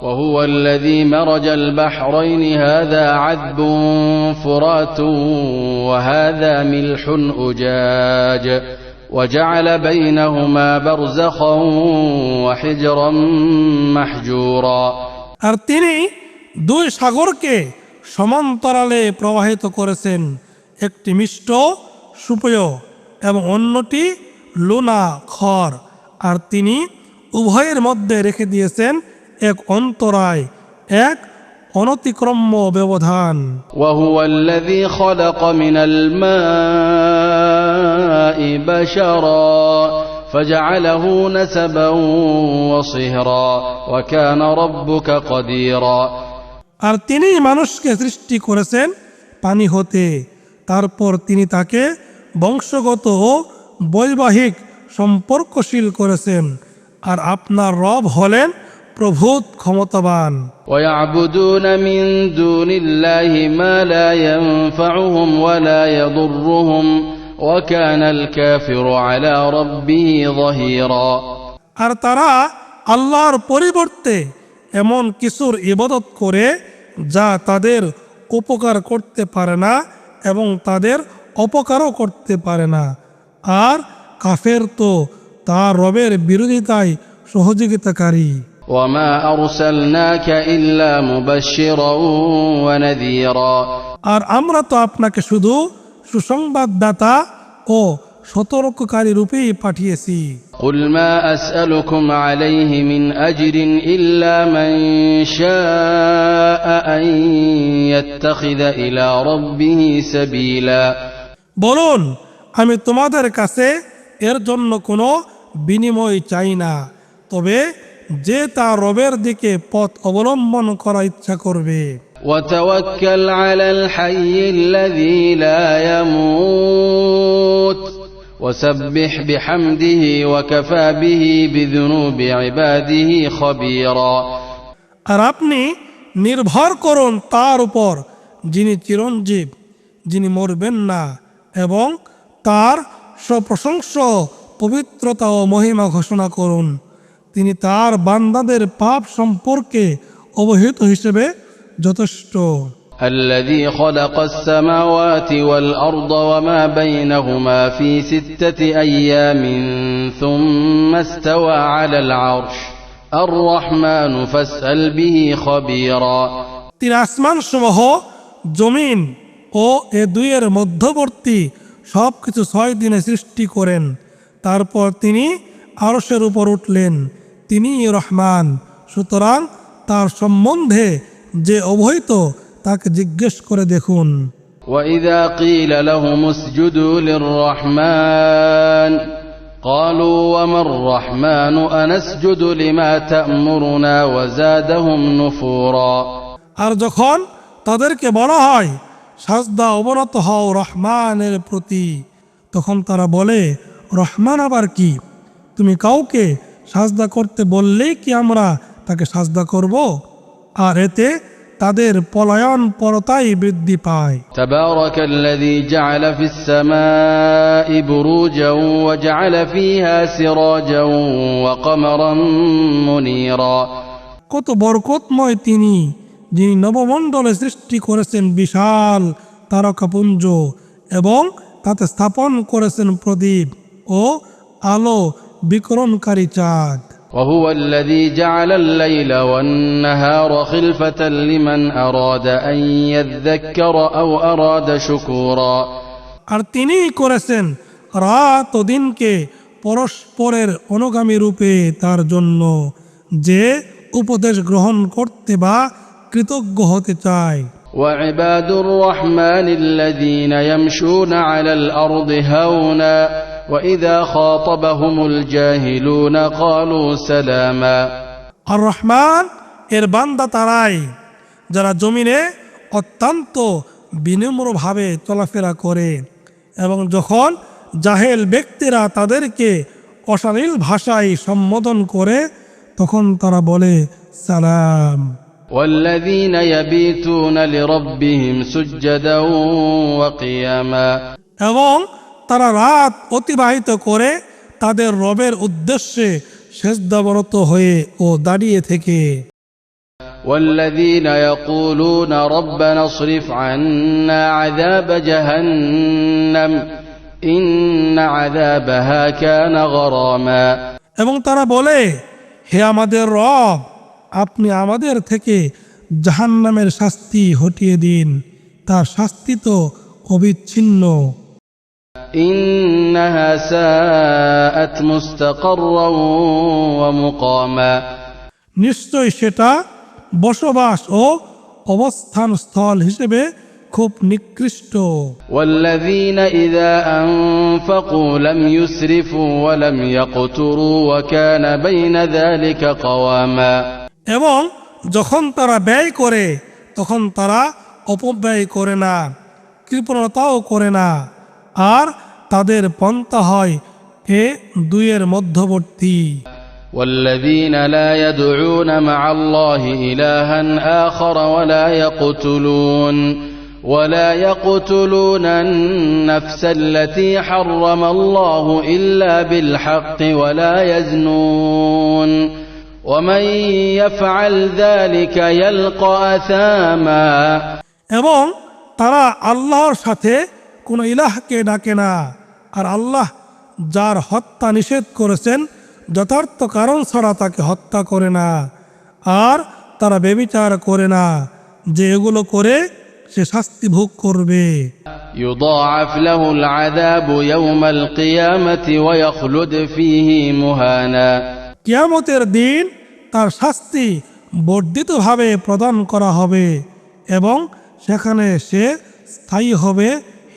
وهو الذي مرج البحرين هذا عذب فرات وهذا ملح أجاج وجعل بينهما برزخا وحجرا محجورا আর তিনি দুই সাগরকে সমান্তরালে প্রবাহিত করেছেন একটি মিষ্ট সুপেয় এবং অন্যটি লোনা খড় আর তিনি উভয়ের মধ্যে রেখে দিয়েছেন এক অন্তরায় এক অনতিক্রম্য ব্যবধান وهو الذي خلق من الماء بشرا فجعله نسبا وصهرا وكان ربك قديرا আর তিনি মানুষকে সৃষ্টি করেছেন পানি হতে তারপর তিনি তাকে বংশগত ও বৈবাহিক সম্পর্কশীল করেছেন আর আপনার রব হলেন প্রভূত ক্ষমতাবান ويعبدون من دون الله ما لا ينفعهم ولا يضرهم وكان الكافر على ربه ظهيرا আর তারা আল্লাহর পরিবর্তে এমন কিছুর ইবাদত করে যা তাদের উপকার করতে পারে না এবং তাদের অপকারও করতে পারে না আর কাফের তো তার রবের বিরোধিতায় সহযোগিতাকারী وما أرسلناك إلا مبشرا ونذيرا আর আমরা তো আপনাকে শুধু সুসংবাদদাতা ও সতর্ককারী রূপেই পাঠিয়েছি قل ما أسألكم عليه من أجر إلا من شاء أن يتخذ إلى ربه سبيلا বলুন আমি তোমাদের কাছে এর জন্য কোনো বিনিময় চাই না তবে যে তার রবের দিকে পথ অবলম্বন করা ইচ্ছা করবে وتوكل على الحي الذي لا يموت وسبح بحمده وكفى به بذنوب عباده خبيرا আর আপনি নির্ভর করুন তার উপর যিনি চিরঞ্জীব যিনি মরবেন না এবং তার সপ্রশংস পবিত্রতা ও মহিমা ঘোষণা করুন তিনি তার বান্দাদের পাপ সম্পর্কে অবহিত হিসেবে যথেষ্ট الذي خلق السماوات والأرض وما بينهما في ستة أيام ثم استوى على العرش الرحمن فاسأل به خبيرا তিনি আসমান সমূহ জমিন ও এ দুইয়ের মধ্যবর্তী সব কিছু ছয় দিনে সৃষ্টি করেন তারপর তিনি আরশের উপর উঠলেন তিনি রহমান সুতরাং তার সম্বন্ধে যে অবহিত তাকে জিজ্ঞেস করে দেখুন وإذا قيل لهم اسجدوا للرحمن قالوا وما الرحمن أنسجد لما تأمرنا وزادهم نفورا আর যখন তাদেরকে বলা হয় সাজদা অবনত হও রহমানের প্রতি তখন তারা বলে রহমান আবার কি তুমি কাউকে সাজদা করতে বললেই কি আমরা তাকে সাজদা করব? আর এতে তাদের পলায়ন পরতাই বৃদ্ধি পায়। تبارك الذي جعل في السماء بروجا وجعل فيها سراجا وقمرا منيرا কত বরকতময় তিনি যিনি নবমণ্ডলে সৃষ্টি করেছেন বিশাল তারকাপুঞ্জ এবং তাতে স্থাপন করেছেন প্রদীপ ও আলো বিকরণকারী চাঁদ وهو الذي جعل الليل والنهار خلفة لمن أراد أن يذكر أو أراد شكورا আর তিনিই করেছেন রাত ও দিনকে পরস্পরের অনুগামী রূপে তার জন্য যে উপদেশ গ্রহণ করতে বা কৃতজ্ঞ হতে চায় وعباد الرحمن الذين يمشون على الأرض هونا وإذا خاطبهم الجاهلون قالوا سلاما আর রহমান এর বান্দা তারাই যারা জমিনে অত্যন্ত বিনম্রভাবে চলাফেরা করে এবং যখন জাহেল ব্যক্তিরা তাদেরকে অশালীল ভাষায় সম্বোধন করে তখন তারা বলে সালাম والذين يبيتون لربهم سجدا وقياما এবং তারা রাত অতিবাহিত করে তাদের রবের উদ্দেশ্যে সেজদাবরত হয়ে ও দাঁড়িয়ে থেকে والذين يقولون ربنا اصرف عنا عذاب جهنم إن عذابها كان غراما এবং তারা বলে হে আমাদের রব আপনি আমাদের থেকে জাহান্নামের শাস্তি হটিয়ে দিন তার শাস্তি তো অবিচ্ছিন্ন إنها ساءت مستقرا ومقاما নিশ্চয় সেটা বসবাস ও অবস্থান স্থল হিসেবে খুব নিকৃষ্ট والذين إذا أنفقوا لم يسرفوا ولم يقتروا وكان بين ذلك قواما এবং যখন তারা ব্যয় করে তখন তারা অপব্যয় করে না কৃপণতাও করে না আর তাদের পন্থা হয় এ দুইয়ের মধ্যবর্তী والذين لا يدعون مع الله إلها آخر ولا يقتلون ولا يقتلون النفس التي حرم الله إلا بالحق ولا يزنون ومن يفعل ذلك يلقى أثاما এবং তারা আল্লাহর সাথে কোনো ইলাহকে ডাকে না আর আল্লাহ যার হত্যা নিষেধ করেছেন যথার্থ কারণ ছাড়া তাকে হত্যা করে না আর তারা বেবিচার করে না যে এগুলো করে সে শাস্তি ভোগ করবে يضاعف له العذاب يوم القيامة ويخلد فيه مهانا কিয়ামতের দিন তার শাস্তি বর্ধিতভাবে প্রদান করা হবে এবং সেখানে সে স্থায়ী হবে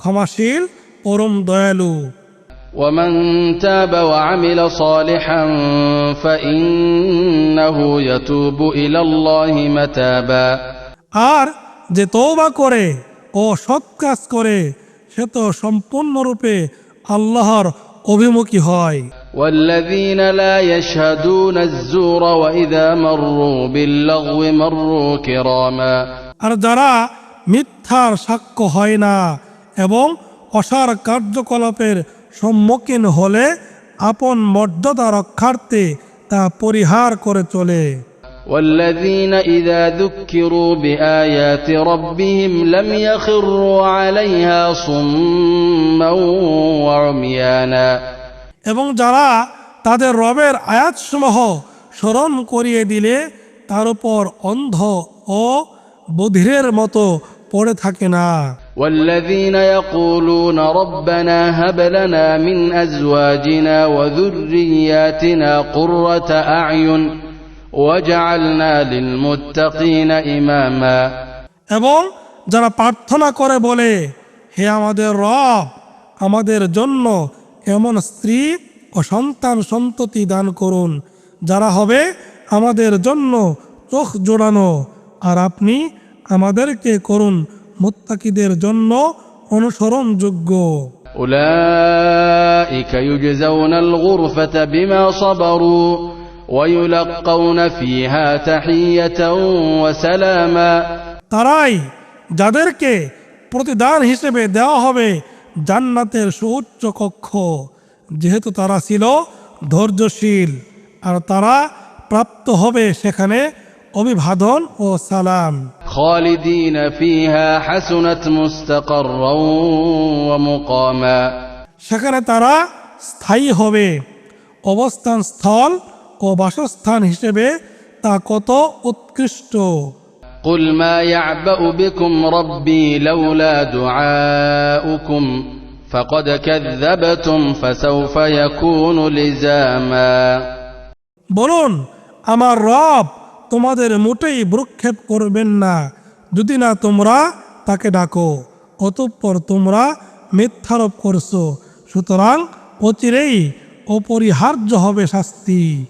ক্ষমাশীল পরম দয়ালু ومن تاب وعمل صالحا فإنه يتوب إلى الله متابا আর যে তৌবা করে ও সৎ কাজ করে সে তো সম্পূর্ণরূপে আল্লাহর অভিমুখী হয় والذين لا يشهدون الزور وإذا مروا باللغو مروا كراما আর যারা মিথ্যার সাক্ষ্য হয় না এবং অসার কার্যকলাপের সম্মুখীন হলে আপন মর্যাদা রক্ষার্থে তা পরিহার করে চলে والذين إذا ذكروا بآيات ربهم لم يخروا عليها صما وعميانا এবং যারা তাদের রবের আয়াতসমূহ স্মরণ করিয়ে দিলে তার উপর অন্ধ ও বধিরের মতো পড়ে থাকে না والذين يقولون ربنا هب لنا من أزواجنا وذرياتنا قرة أعين واجعلنا للمتقين إماما এবং যারা প্রার্থনা করে বলে হে আমাদের রব আমাদের জন্য এমন স্ত্রী ও সন্তান সন্ততি দান করুন যারা হবে আমাদের জন্য চোখ জোড়ানো আর আপনি আমাদেরকে করুন মুত্তাকিদের জন্য অনুসরণযোগ্য أولئك يجزون الغرفة بما صبروا ويلقون فيها تحية وسلاما তারাই যাদেরকে প্রতিদান হিসেবে দেওয়া হবে জান্নাতের সুউচ্চ কক্ষ যেহেতু তারা ছিল ধৈর্যশীল আর তারা প্রাপ্ত হবে সেখানে অভিবাদন ও সালাম خالدين فيها حسنت مستقرا ومقاما সেখানে তারা স্থায়ী হবে অবস্থান স্থল ও বাসস্থান হিসেবে তা কত উৎকৃষ্ট قل ما يعبأ بكم ربي لولا دعاؤكم فقد كذبتم فسوف يكون لزاما বলুন আমার রব তোমাদের মোটেই ভ্রুক্ষেপ করবেন না। যদি না তোমরা, তাকে ডাকো। অতঃপর তোমরা মিথ্যারোপ করছ। সুতরাং অচিরেই অপরিহার্য হবে শাস্তি।